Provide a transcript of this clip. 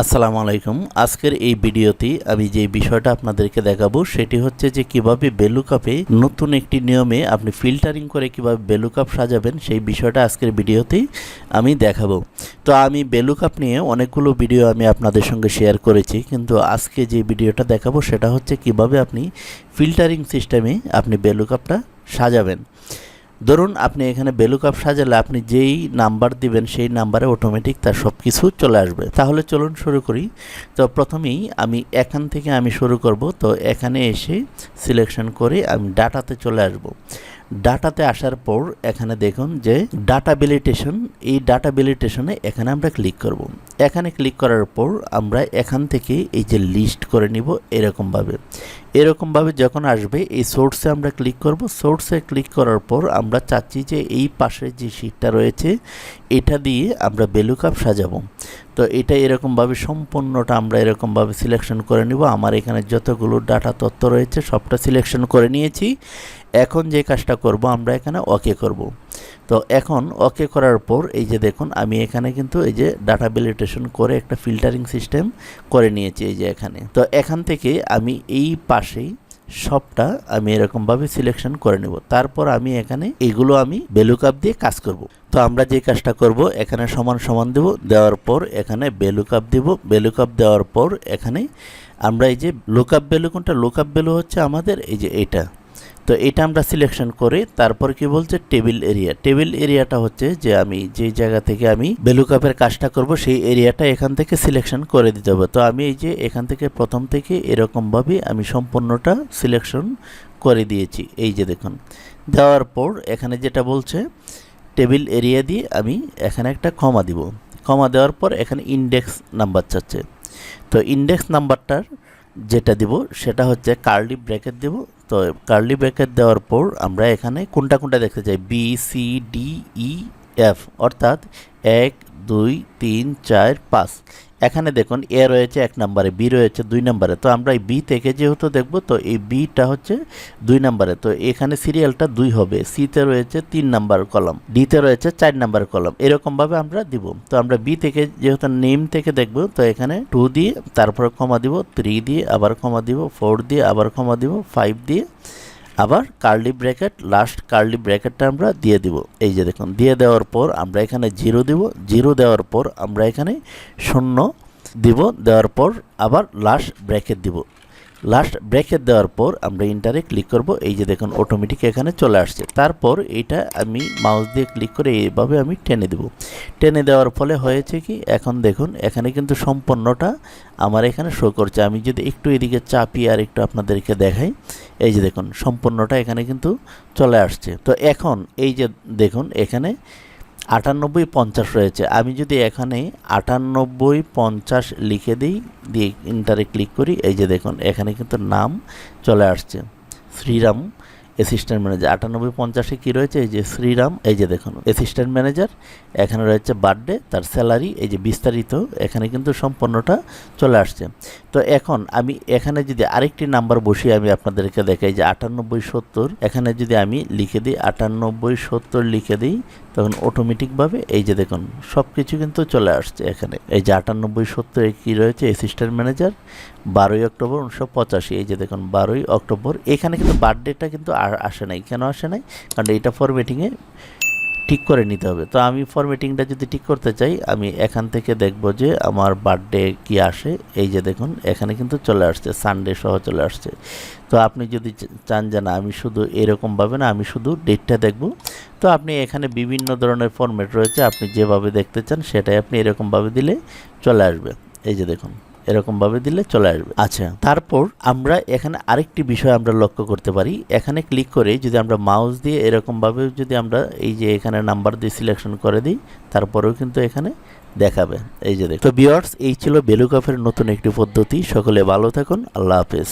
আসসালামু আলাইকুম। আজকের এই ভিডিওতে আমি যে বিষয়টা আপনাদেরকে দেখাবো, সেটি হচ্ছে যে কীভাবে বেলু কাপে নতুন একটি নিয়মে আপনি ফিল্টারিং করে কীভাবে বেলু কাপ সাজাবেন, সেই বিষয়টা আজকের ভিডিওতেই আমি দেখাবো। তো আমি বেলু কাপ নিয়ে অনেকগুলো ভিডিও আমি আপনাদের সঙ্গে শেয়ার করেছি, কিন্তু আজকে যে ভিডিওটা দেখাবো, সেটা হচ্ছে কীভাবে আপনি ফিল্টারিং সিস্টেমে আপনি বেলু কাপটা সাজাবেন। ধরুন আপনি এখানে বেলুকাপ সাজালে আপনি যেই নাম্বার দিবেন, সেই নাম্বারে অটোমেটিক তার সব কিছু চলে আসবে। তাহলে চলুন শুরু করি। তো প্রথমেই আমি এখান থেকে আমি শুরু করব। তো এখানে এসে সিলেকশন করে আমি ডাটাতে চলে আসব। ডাটাতে আসার পর এখানে দেখুন যে ডাটা বিলিটেশন এই ডাটা বিলিটেশনে এখানে আমরা ক্লিক করব। এখানে ক্লিক করার পর আমরা এখান থেকে এই যে লিস্ট করে নিব এরকমভাবে। এরকমভাবে যখন আসবে, এই সোর্সে আমরা ক্লিক করব। সোর্সে ক্লিক করার পর আমরা চাচ্ছি যে এই পাশে যে শিটটা রয়েছে, এটা দিয়ে আমরা বেলুকাপ সাজাবো। তো এটা এরকমভাবে সম্পূর্ণটা আমরা এরকমভাবে সিলেকশন করে নিব। আমার এখানে যতগুলো ডাটা তথ্য রয়েছে, সবটা সিলেকশন করে নিয়েছি। এখন যে কাজটা করব, আমরা এখানে ওকে করব। তো এখন ওকে করার পর, এই যে দেখুন, আমি এখানে কিন্তু এই যে ডাটা বিলিটেশন করে একটা ফিল্টারিং সিস্টেম করে নিয়েছি এই যে এখানে। তো এখান থেকে আমি এই পাশেই সবটা আমি এরকমভাবে সিলেকশন করে নেব। তারপর আমি এখানে এগুলো আমি বেলু কাপ দিয়ে কাজ করব। তো আমরা যে কাজটা করব, এখানে সমান সমান দেব, দেওয়ার পর এখানে বেলু কাপ দেব। বেলু কাপ দেওয়ার পর এখানে আমরা এই যে লোকআপ বেলু কোনটা? লোকআপ বেলু হচ্ছে আমাদের এই যে এটা। তো এটা আমরা সিলেকশন করে তারপর কি বলছে টেবিল এরিয়া টেবিল এরিয়াটা হচ্ছে যে আমি যে জায়গা থেকে আমি বেলু কাপের কাজটা করব, সেই এরিয়াটা এখান থেকে সিলেকশন করে দিতে হবে। তো আমি এই যে এখান থেকে প্রথম থেকে এরকমভাবে আমি সম্পূর্ণটা সিলেকশন করে দিয়েছি। এই যে দেখুন, দেওয়ার পর এখানে যেটা বলছে টেবিল এরিয়া দিয়ে আমি এখানে একটা ক্ষমা দিব। ক্ষমা দেওয়ার পর এখানে ইন্ডেক্স নাম্বার চাচ্ছে। তো ইন্ডেক্স নাম্বারটার যেটা দিব, সেটা হচ্ছে কার্লি ব্র্যাকেট দেব। তো কার্লি ব্র্যাকেট দেওয়ার পর আমরা এখানে কোনটা কোনটা দেখতে চাই? B C D E F অর্থাৎ এক, দুই, তিন, চার, পাঁচ। এখানে দেখুন এ রয়েছে এক নম্বরে বি রয়েছে দুই নম্বরে। তো আমরা এই বি থেকে যেহেতু দেখব, তো এই বিটা হচ্ছে দুই নম্বরে। তো এখানে সিরিয়ালটা দুই হবে। সিতে রয়েছে তিন নাম্বার কলম ডিতে রয়েছে চার নাম্বার কলম। এরকমভাবে আমরা দিব। তো আমরা বি থেকে যেহেতু নেম থেকে দেখব, তো এখানে টু দিয়ে, তারপরে কমা দিব থ্রি দিয়ে, আবার কমা দিব ফোর দিয়ে, আবার কমা দিব ফাইভ দিয়ে আবার কার্লি ব্র্যাকেট লাস্ট কার্লি ব্র্যাকেটটা আমরা দিয়ে দিব। এই যে দেখুন, দিয়ে দেওয়ার পর আমরা এখানে জিরো দিব জিরো দেওয়ার পর আমরা এখানে শূন্য দিব, দেওয়ার পর আবার লাস্ট ব্র্যাকেট দিব। লাস্ট ব্র্যাকেট দেওয়ার পর আমরা ইন্টারে ক্লিক করব। এই যে দেখুন অটোমেটিক এখানে চলে আসছে। তারপর এটা আমি মাউস দিয়ে ক্লিক করে এইভাবে আমি টেনে দেব। টেনে দেওয়ার ফলে হয়েছে কি, এখন দেখুন, এখানে কিন্তু সম্পূর্ণটা আমার এখানে শো করছে। আমি যদি একটু এদিকে চাপি আর একটু আপনাদেরকে দেখাই, এই যে দেখুন, সম্পূর্ণটা এখানে কিন্তু চলে আসছে। তো এখন এই যে দেখুন, এখানে আটানব্বই পঞ্চাশ রয়েছে। আমি যদি এখানে আটানব্বই পঞ্চাশ লিখে দিই, দিয়ে ইন্টারে ক্লিক করি, এই যে দেখুন, এখানে কিন্তু নাম চলে আসছে। শ্রীরাম অ্যাসিস্ট্যান্ট ম্যানেজার আটানব্বই পঞ্চাশে কী রয়েছে? এই যে শ্রীরাম, এই যে দেখুন অ্যাসিস্ট্যান্ট ম্যানেজার এখানে রয়েছে বার্থডে তার স্যালারি এই যে বিস্তারিত, এখানে কিন্তু সম্পূর্ণটা চলে আসছে। তো এখন আমি এখানে যদি আরেকটি নাম্বার বসিয়ে আমি আপনাদেরকে দেখাই যে আটানব্বই সত্তর, এখানে যদি আমি লিখে দিই আটানব্বই সত্তর লিখে দিই, তখন অটোমেটিকভাবে এই যে দেখুন সব কিছু কিন্তু চলে আসছে এখানে। এই যে আটানব্বই সত্তরে কী রয়েছে? অ্যাসিস্ট্যান্ট ম্যানেজার বারোই অক্টোবর উনিশশো পঁচাশি। এই যে দেখুন, বারোই অক্টোবর। এখানে কিন্তু বার্থডেটা কিন্তু আর আসে নাই। কেন আসে নাই? কারণ এইটা ফরম্যাটিংয়ে ঠিক করে নিতে হবে। তো আমি ফরম্যাটিংটা যদি ঠিক করতে চাই, আমি এখান থেকে দেখব যে আমার বার্থডে কি আসে। এই যে দেখুন, এখানে কিন্তু চলে আসছে। সানডে সহ চলে আসছে। তো আপনি যদি চান যে না, আমি শুধু এরকমভাবে না, আমি শুধু ডেটটা দেখব। তো আপনি এখানে বিভিন্ন ধরনের ফরম্যাট রয়েছে। আপনি যেভাবে দেখতে চান, সেটাই আপনি এরকমভাবে দিলে চলে আসবে। এই যে দেখুন। এরকমভাবে দিলে চলে আসবে। আচ্ছা তারপর আমরা এখানে আরেকটি বিষয় আমরা লক্ষ্য করতে পারি। এখানে ক্লিক করে যদি আমরা মাউস দিয়ে এরকমভাবে যদি আমরা এই যে এখানে নাম্বার দিয়ে সিলেকশন করে দিই, তারপরেও কিন্তু এখানে দেখাবে। এই যে দেখো তো বিয়ার্স এই ছিল বেলুকাফের নতুন একটি পদ্ধতি। সকলে ভালো থাকুন। আল্লাহ হাফেজ।